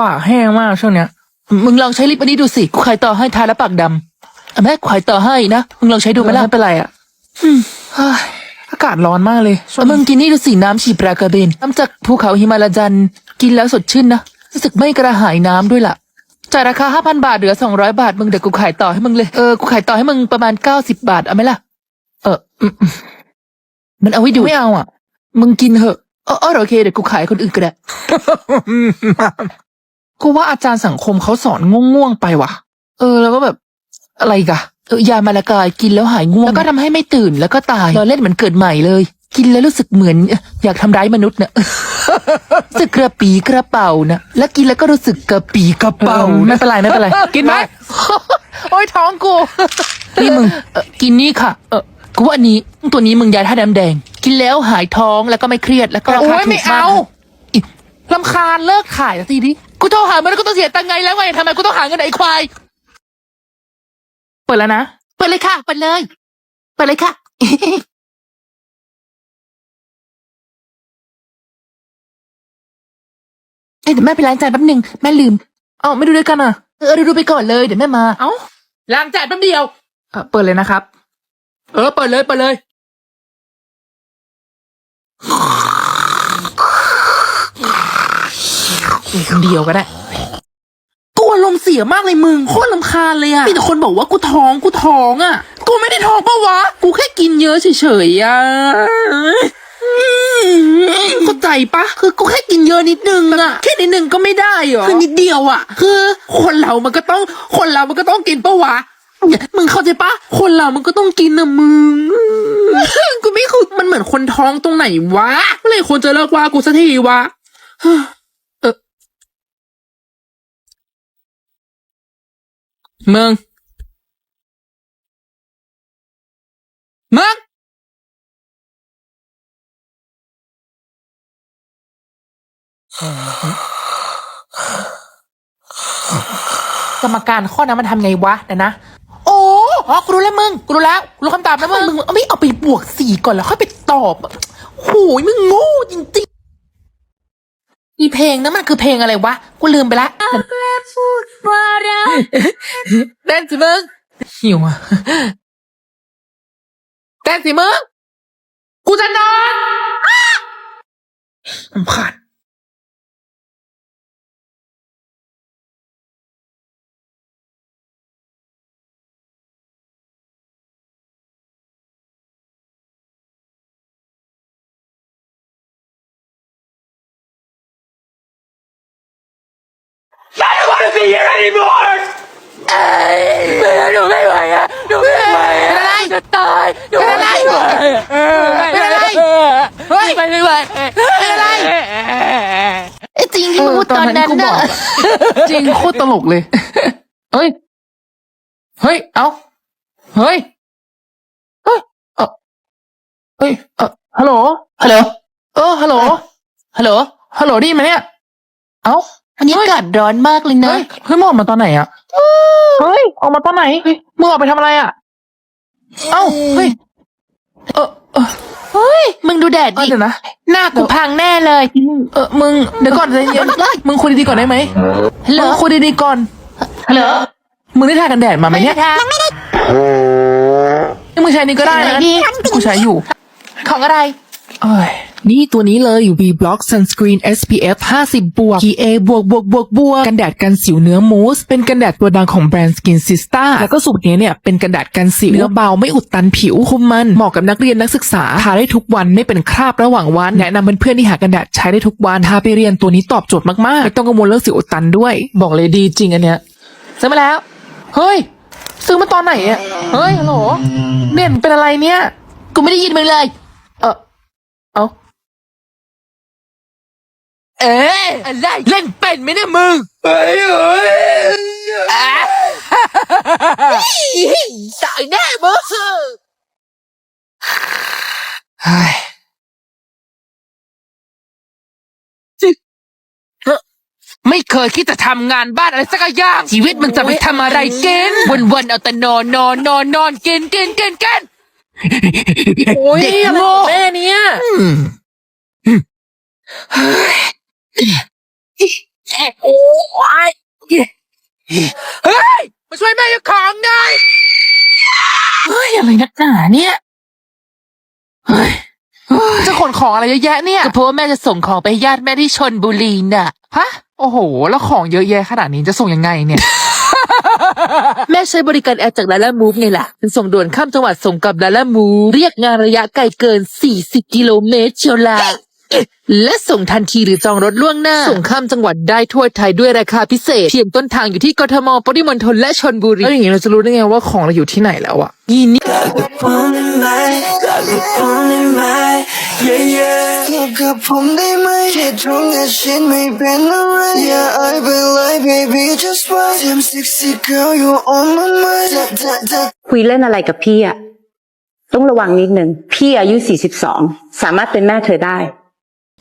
ปากแห้งมากช่วงเนี้ย มึงลองใช้ลิปอันนี้ดูสิกูขายต่อให้ทาแล้วปากดำอะแม่ขายต่อให้นะ มึงลองใช้ดูไหมล่ะไม่เป็นไรอะอืมเฮ้ยอากาศร้อนมากเลยช่วอะงมึงกินนี่ดูสิน้ำฉีปรากระเบนน้ำจากภูเขาหิมาลายัน กินแล้วสดชื่นนะรู้สึกไม่กระหายน้ำด้วยล่ะจ่ายราคาห้าพันบาทเหลือสองร้อยบาท มึงเดี๋ยวกูขายต่อให้มึงเลย เออ กูขายต่อให้มึงประมาณเก้าสิบบาทเอาไหมล่ะ เอออืมอืมมันเอาไว้ดูดไม่เอาอะ มึงกินเหอะเออเออโอเค เดี๋ยวกูขายให้คนอื่นก็ได้ กูว่าอาจารย์สังคมเขาสอนง่วงๆไปว่ะ เออ แล้วก็แบบอะไรอีกอะเออยามาละกายกินแล้วหายง่วงแล้วก็ทำให้ไม่ตื่นแล้วก็ตายรอเล่นเหมือนเกิดใหม่เลย กินแล้วรู้สึกเหมือนเอ่ออยากทำร้ายมนุษย์นะ รู้สึกกระปีกระเป๋านะแล้วกินแล้วก็รู้สึกกระปีกระเป๋าเออไม่นะเป็นไรไม่เป็นไรกินไหม โอ้ยท้องกู นี่มึงเอ่อกินนี่ค่ะ เออกูว่าอันนี้ตัวนี้มึงยาท่าน้ำแดง กินแล้วหายท้องแล้วก็ไม่เครียดแล้วก็ราโอ้คายถูไม่กมาเอากอีลำคาญเลิกขายสักทีดิ กูโทรหามันแล้วก็ต้องเสียตังค์ไงแล้วไงทำไมกูต้องหาเงินไอ้ควาย เปิดแล้วนะ เปิดเลยค่ะ เปิดเลย เปิดเลยค่ะ เอ้ยเดี๋ยวแม่ไปล้างจานแป๊บหนึ่งแม่ลืม เอ้าไม่ดูด้วยกันอะ เออดูดูไปก่อนเลยเดี๋ยวแม่มา เอ้าล้างจานแป๊บเดียว เออเปิดเลยนะครับ เออ เปิดเลย เปิดเลย คนเดียวก็ได้กูอารมณ์เสียมากเลยมึงโคตรลำคาญเลยอะมีแต่คนบอกว่ากูท้องกูท้องอะกูไม่ได้ท้องปะวะ กูแค่กินเยอะเฉยๆอะเข้าใจปะคือกูแค่กินเยอะนิดนึงอะแค่นิดนึงก็ไม่ได้เหรอคือนิดเดียวอะคือ คนเรามันก็ต้อง คนเรามันก็ต้องกินปะวะมึงเข้าใจปะ คนเรามันก็ต้องกินนะมึง กูไม่คือมันเหมือนคนท้องตรงไหนวะเมื่อไรคนจะเลิกว่ากูสักทีวะ เออ มึง มึง กรรมการข้อนั้นมันทำไงวะเดี๋ยวนะ โอ้อ๋อกูรู้แล้วมึงกูรู้แล้วกูรู้คำตอบแล้วมึงมึงเอาไม่เอาไปบวกสี่ก่อนแล้วค่อยไปตอบโหยมึงโง่จริงๆ อีเพลงนั้นมันคือเพลงอะไรวะ กูลืมไปละเต้นสิมึงหิวอะเต้นสิมึงกูจะนอนผมขาด ไม่หนูไม่ไหวอะหนูไม่ไหวเป็นอะไรจะตายเป็นอะไรเป็นอะไรเฮ้ยไม่ไหวเป็นอะไรไอ้จริงที่มึงพูดตอนนั้นกูบน่ะอกจริงโคตรตลกเลยเฮ้ยเฮ้ยเอาเฮ้ยเฮ้ยเออเฮ้ยเออฮัลโหลฮัลโหลเออฮัลโหลฮัลโหลฮัลโหลได้ยินไหมเนี่ยเอ้า อันนี้อากาศร้อนมากเลยนะ เฮ้ยเฮ้ยมึงออกมาตอนไหนอะเฮ้ยออกมาตอนไหนเฮ้ยมึงออกไปทำอะไรอะเอ้าเฮ้ยเออเออเฮ้ย มึงดูแดดเออดิ เดี๋ยวนะ หน้ากูพังแน่เลยเออมึงเดี๋ยวก่อนใจเย็นมึงคุยดีๆก่อนได้ไหมฮัลโหลมึงคุยดีๆก่อนฮัลโหลมึงได้ทากันแดดมาไหมไม่เนี่ได้ยทำนี่มึงใช้นี่ก็ได้ไหนนะดีกูใช้อยู่ของอะไร เอ้ย นี่ตัวนี้เลย V Block Sunscreen SPF 50บวก PA บวกบวกบวกบวกกันแดดกันสิวเนื้อมูส เป็นกันแดดตัวดังของแบรนด์ Skin Sista แล้วก็สูตรนี้เนี่ยเป็นกันแดดกันสิวเนื้อเบาไม่อุดตันผิวคุมมันเหมาะกับนักเรียนนักศึกษาทาได้ทุกวันไม่เป็นคราบระหว่างวันแนะนำเพื่อนๆที่หากันแดดใช้ได้ทุกวันทาไปเรียนตัวนี้ตอบโจทย์มากๆไม่ต้องกังวลเรื่องสิวอุดตันด้วย บอกเลยดีจริงอันเนี้ยซื้อมาแล้ว เฮ้ย ซื้อมาตอนไหนอะเฮ้ยฮัลโหลเด่นเป็นอะไรเนี่ย กูไม่ได้ยินมึงเลย เออเอา เอ๊ะอะไรเล่นเป็นไหมเนี่ยมึงอะตายแน่มึงเฮ้ยไม่เคยคิดจะทำงานบ้านอะไรสักอย่าง ชีวิตมึงจะไปทำอะไรกินวันๆเอาแต่นอนนอนนอนนอนกินกินกินกินโอ้ยเด็กอะไรโง่ของแม่เนี่ย โอ้ยเฮ้ย มาช่วยแม่ยกของหน่อยเฮ้ย อะไรนักหนาเนี่ยเฮ้ยเฮ้ยจะขนของอะไรเยอะแยะเนี่ย ก็เพราะว่าแม่จะส่งของไปให้ญาติแม่ที่ชนบุรีน่ะ ฮะ โอ้โห แล้วของเยอะแยะขนาดนี้จะส่งยังไงเนี่ย แม่ใช้บริการแอปจากลาล่ามูฟไงล่ะเป็นส่งด่วนข้ามจังหวัดส่งกับลาล่ามูฟเรียกงานระยะไกลเกิน 40 กิโลเมตรเชียวล่ะเอ๊ะ และส่งทันทีหรือจองรถล่วงหน้า ส่งข้ามจังหวัดได้ทั่วไทยด้วยราคาพิเศษเพียงต้นทางอยู่ที่กทมปริมณฑลและชนบุรีแล้วอย่างนี้เราจะรู้ได้ไงว่าของเราอยู่ที่ไหนแล้วอะยี่นี่ Pulling my, got me pulling my, yeah yeah อยู่กับผมได้ไหมแค่ตรงนั้นฉันไม่เป็นอะไร Yeah I believe baby just why Damn sexy girl you on my mind da, da, da. คุยเล่นอะไรกับพี่อะต้องระวังนิดนึง พี่อายุ 42 สามารถเป็นแม่เธอได้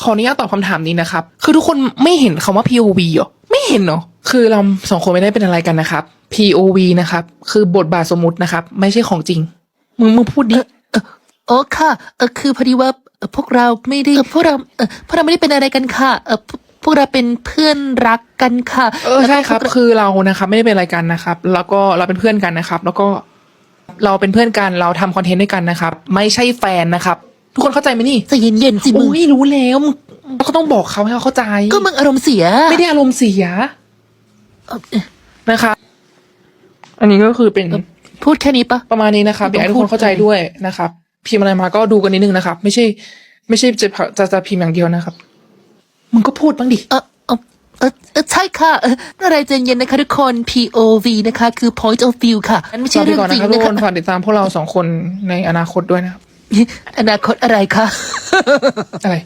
ขออนุญาตตอบคำถามนี้นะครับ คือทุกคนไม่เห็นคำว่า POV เหรอ ไม่เห็นเนาะคือเราสองคนไม่ได้เป็นอะไรกันนะครับ POV นะครับ คือบทบาทสมมุตินะครับ ไม่ใช่ของจริง มึงมึงพูดดิเออค่ะเออคือพอดีว่าเอ่อพวกเราไม่ได้เอ่อพวกเราเออพวกเราไม่ได้เป็นอะไรกันค่ะเออพวกพวกเราเป็นเพื่อนรักกันค่ะเออใช่ครับแล้วก็พวกเาคือเรานะครับไม่ได้เป็นอะไรกันนะครับ แล้วก็เราเป็นเพื่อนกันนะครับ แล้วก็เราเป็นเพื่อนกันเราทำคอนเทนต์ด้วยกันนะครับ ไม่ใช่แฟนนะครับ ทุกคนเข้าใจไหมนี่ใจเย็นๆสิมึง โอ้ยรู้แล้วมึงเราก็ต้องบอกเขาให้เขาเข้าใจ ก็มึงอารมณ์เสีย ไม่ได้อารมณ์เสียเอ่อเอ่อนะคะ อันนี้ก็คือเป็นพูดแค่นี้ปะ ประมาณนี้นะครับไม่อยากต้องให้ทุกคนเข้าใจพูดด้วยนะครับ พิมพ์อะไรมาก็ดูกันนิดนึงนะครับ ไม่ใช่ ไม่ใช่จะจะจะพิมพ์อย่างเดียวนะครับ มึงก็พูดบ้างดิ เออเออเออเออใช่ค่ะเอออะไรใจเย็นนะคะทุกคน POV นะคะ คือ point of view ค่ะ มันไม่ใช่ฝากไปเรื่องก่อนจรินะงครับทุนะกคะคนฝากติดตามพวกเราสองคนในอนาคตด้วยนะครับ อนาคตอะไรคะ อะไร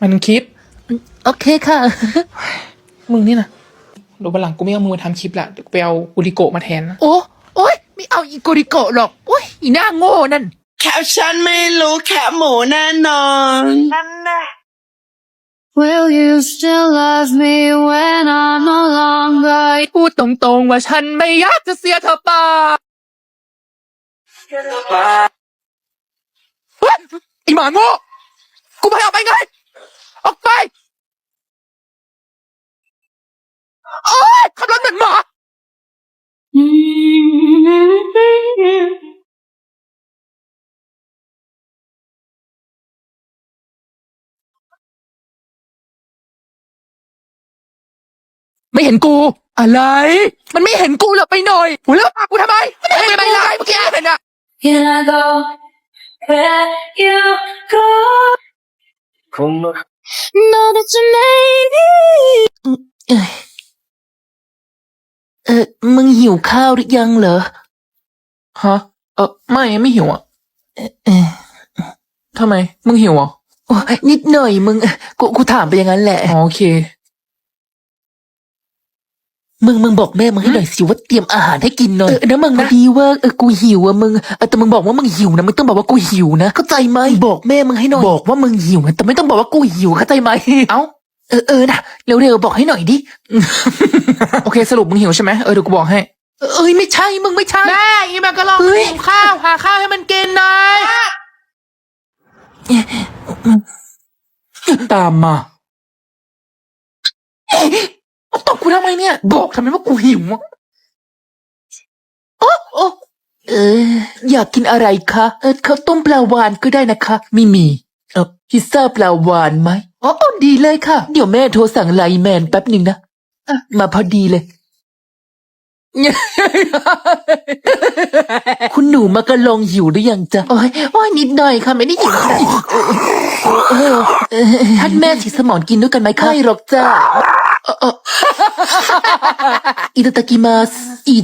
มันคลิป โอเคค่ะ มึงนี่นะเดี๋ยววันหลังกูไม่เอามึงมาทำคลิปละเดี๋ยวกูไปเอาอุริโกะมาแทนนะ โอ้โอ้ยไม่เอาอีโกริโกะหรอก โอ้ยอีหน้าโง่นั่น แคปชั่นไม่รู้แคปหมูแน่นอน Will you still love me when I'm no longer พูดตรงๆว่าฉันไม่อยากจะเสียเธอไปเฮ้ยไอหมาโง่กูพยายามไปไง ออกไปโอ๊ยขับรถเหมือนหมาไม่เห็นกู อะไร มันไม่เห็นกูเหรอไปหน่อยหูเลือกปากกูทำไมไม่เห็นไปเลยเมื่อกี้เห็นอะ Can I go where you go? คง Know that you made me เอ้ยเออมึงหิวข้าวหรือยังเหรอ ฮะ เออไม่ไม่หิวอะเออทำไม มึงหิวเหรอะ โอ้ยนิดหน่อยมึง กูกูถามไปอย่างนั้นแหละ อ๋อโอเค มึงมึงบอกแม่มึงให้หน่อยสิว่าเตรียมอาหารให้กินหน่อยเออนะมึงนะพอดีว่าเออกูหิวอะมึงเออแต่มึงบอกว่ามึงหิวนะไม่ต้องบอกว่ากูหิวนะเข้าใจไหมบอกแม่มึงให้หน่อยบอกว่ามึงหิวนะแต่ไม่ต้องบอกว่ากูหิวเข้าใจไหมเอ้าเออเออนะเร็วๆบอกให้หน่อยดิโอเคสรุปมึงหิวใช่ไหมเออเดี๋ยวกูบอกให้ เอ้ยไม่ใช่มึงไม่ใช่แม่อีแม่ก็ลองเฮ้ยหิวข้าวหาข้าวให้มันกินหน่อยตามมาตบ กูทำไมเนี่ย บอกทำไมว่ากูหิวอะโอ้เออ อยากกินอะไรคะเออข้าวต้มปลาวานก็ได้นะคะไม่มีเออพิซซ่าปลาวานไหมอ๋ออ๋อดีเลยค่ะ เดี๋ยวแม่โทรสั่งไลน์แมนแป๊บหนึ่งนะอะมาพอดีเลย คุณหนูมากระลองหิวหรือยังจ๊ะโอ้ยโอ้ยนิดหน่อยค่ะไม่ได้หิวขนาดนั้นเออเออท่านแม่สีสมอนกินด้วยกันไหมคะไม่หรอกจ้า เออเอออิตาตากิมาสอิ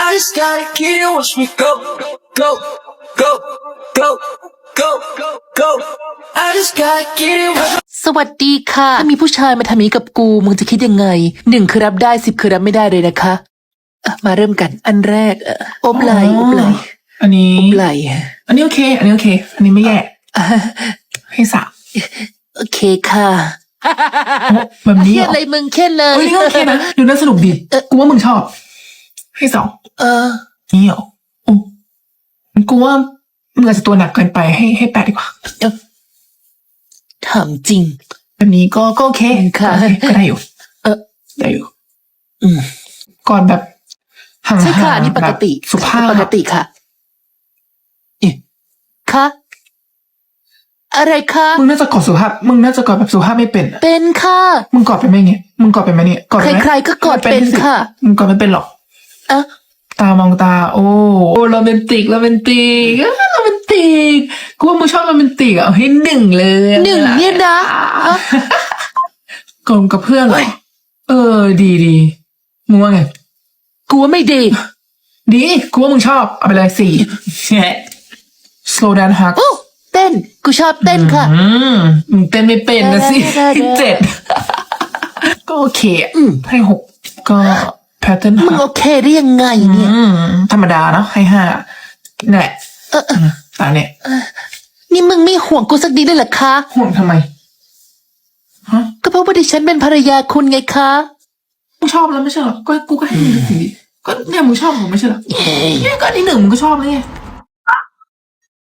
I just gotta get it, watch me go, go, go, go, go, go, go. I just gotta get it right. สวัสดีค่ะ ถ้ามีผู้ชายมาทำนี้กับกู มึงจะคิดยังไง หนึ่งคือรับได้สิบคือรับไม่ได้เลยนะคะอะมาเริ่มกัน อันแรกเอ่ออมไหลอมไหลอันนี้อมไหลอันนี้โอเค อันนี้โอเค อันนี้ไม่แย่ อะให้สามโอเคค่ะแบบนี้เคเหรีรยดออะไรมึงเครียดเลย เฮ้ยนี่ก็โอเคนะ ดูน่าสนุกดี กูว่ามึงชอบ ให้สอง เออนี่เหรอโอ้กูว่ามึงอาจจะตัวหนักเกินไปให้ให้แปดดีกว่า ถามจริง แบบนี้ก็ก็โอเคค่ะ ก็โอเคก็ได้อยู่เออได้อยู่ อืมก่อนแบบห่างๆใช่ค่ะอันนี่ปกติแบบสุภาพปกติค่ะนี่ค่ะอะไรคะมึงน่าจะกอดสุภาพ มึงน่าจะกอดแบบสุภาพไม่เป็นอะเป็นค่ะ มึงกอดเป็นไหมเนี่ยมึงกอดเป็นไหมเนี่ยกอดเป็นไหมใครๆก็กอดเป็นสิค่ะ มึงกอดไม่เป็นหรอก อะตามองตา โอ้โอ้โรแมนติกโรแมนติกอะโรแมนติกกูว่ามึงชอบโรแมนติกอะเอาให้หนึ่งเลยอะหนึ่งเนี่ยนะอะกลมกับเพื่อนเหรอเออ ดีดีมึงว่าไงกูว่าไม่ดี ดีกูว่ามึงชอบ เอาไปเลยสี่ slow down hug โอ้เต้น กูชอบเต้นค่ะอืมมึงเต้นไม่เป็นนะสิได้ได้ได้เจ็ดก็โอเคอะอืมให้หกก็ pattern มึง hug โอเคได้ยังไงเนี่ยอืมธรรมดาเนาะให้ห้านั่นแหละเออเออมตามเนี่ยนี่มึงไม่ห่วงกูสักนิดเลยเหรอคะ ห่วงทำไมฮะก็เพราะว่าดิฉันเป็นภรรยาคุณไงคะมึงชอบแล้วไม่ใช่เหรอก็กูก็ให้มึงดูสิก็เนี่ยมึงชอบผมไม่ใช่เหรอเนี่ยก็อันที่หนึ่งมึงก็ชอบเลยไง